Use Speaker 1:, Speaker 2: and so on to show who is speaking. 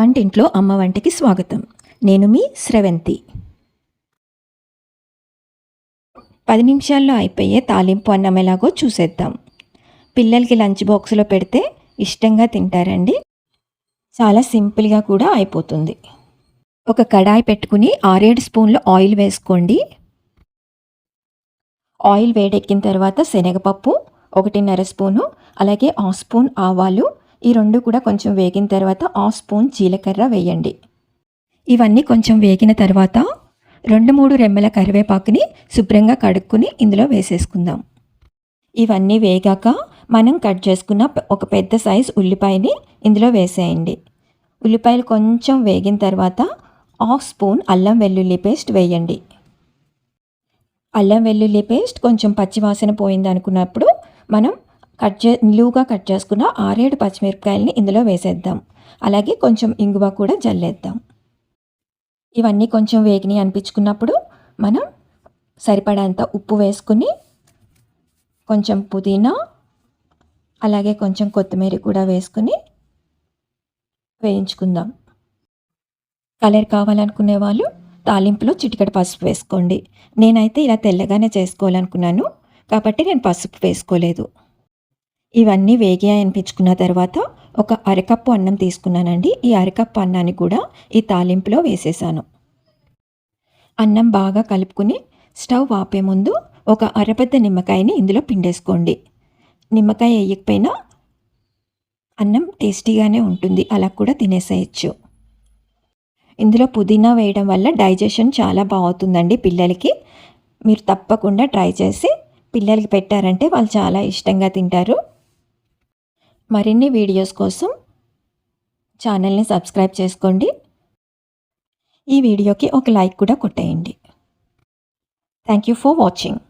Speaker 1: వంటింట్లో అమ్మ వంటికి స్వాగతం. నేను మీ స్రవంతి. పది నిమిషాల్లో అయిపోయే తాలింపు అన్నం ఎలాగో చూసేద్దాం. పిల్లలకి లంచ్ బాక్స్లో పెడితే ఇష్టంగా తింటారండి. చాలా సింపుల్గా కూడా అయిపోతుంది. ఒక కడాయి పెట్టుకుని ఆరేడు స్పూన్లు ఆయిల్ వేసుకోండి. ఆయిల్ వేడెక్కిన తర్వాత శనగపప్పు ఒకటిన్నర స్పూను అలాగే ఆ స్పూన్ ఆవాలు ఈ రెండు కూడా కొంచెం వేగిన తర్వాత హాఫ్ స్పూన్ జీలకర్ర వేయండి. ఇవన్నీ కొంచెం వేగిన తర్వాత రెండు మూడు రెమ్మల కరివేపాకుని శుభ్రంగా కడుక్కుని ఇందులో వేసేసుకుందాం. ఇవన్నీ వేగాక మనం కట్ చేసుకున్న ఒక పెద్ద సైజ్ ఉల్లిపాయని ఇందులో వేసేయండి. ఉల్లిపాయలు కొంచెం వేగిన తర్వాత హాఫ్ స్పూన్ అల్లం వెల్లుల్లి పేస్ట్ వేయండి. అల్లం వెల్లుల్లి పేస్ట్ కొంచెం పచ్చివాసన పోయింది అనుకున్నప్పుడు మనం కట్ చే నిలువుగా కట్ చేసుకున్న ఆరేడు పచ్చిమిరపకాయలని ఇందులో వేసేద్దాం. అలాగే కొంచెం ఇంగువ కూడా జల్లేద్దాం. ఇవన్నీ కొంచెం వేగిని అనిపించుకున్నప్పుడు మనం సరిపడంత ఉప్పు వేసుకుని కొంచెం పుదీనా అలాగే కొంచెం కొత్తిమీర కూడా వేసుకుని వేయించుకుందాం. కలర్ కావాలనుకునే వాళ్ళు తాలింపులో చిటికడ పసుపు వేసుకోండి. నేనైతే ఇలా తెల్లగానే చేసుకోవాలనుకున్నాను. కాబట్టి నేను పసుపు వేసుకోలేదు. ఇవన్నీ వేగియా అనిపించుకున్న తర్వాత ఒక అరకప్పు అన్నం తీసుకున్నానండి. ఈ అరకప్పు అన్నాన్ని కూడా ఈ తాలింపులో వేసేసాను. అన్నం బాగా కలుపుకుని స్టవ్ ఆపే ముందు ఒక అరపెద్ద నిమ్మకాయని ఇందులో పిండేసుకోండి. నిమ్మకాయ వేయకపోయినా అన్నం టేస్టీగానే ఉంటుంది. అలా కూడా తినేసేయచ్చు. ఇందులో పుదీనా వేయడం వల్ల డైజెషన్ చాలా బాగుతుందండి పిల్లలకి. మీరు తప్పకుండా ట్రై చేసి పిల్లలకి పెట్టారంటే వాళ్ళు చాలా ఇష్టంగా తింటారు. మరిన్ని వీడియోస్ కోసం ఛానల్ని సబ్స్క్రైబ్ చేసుకోండి. ఈ వీడియోకి ఒక లైక్ కూడా కొట్టేయండి. Thank you for watching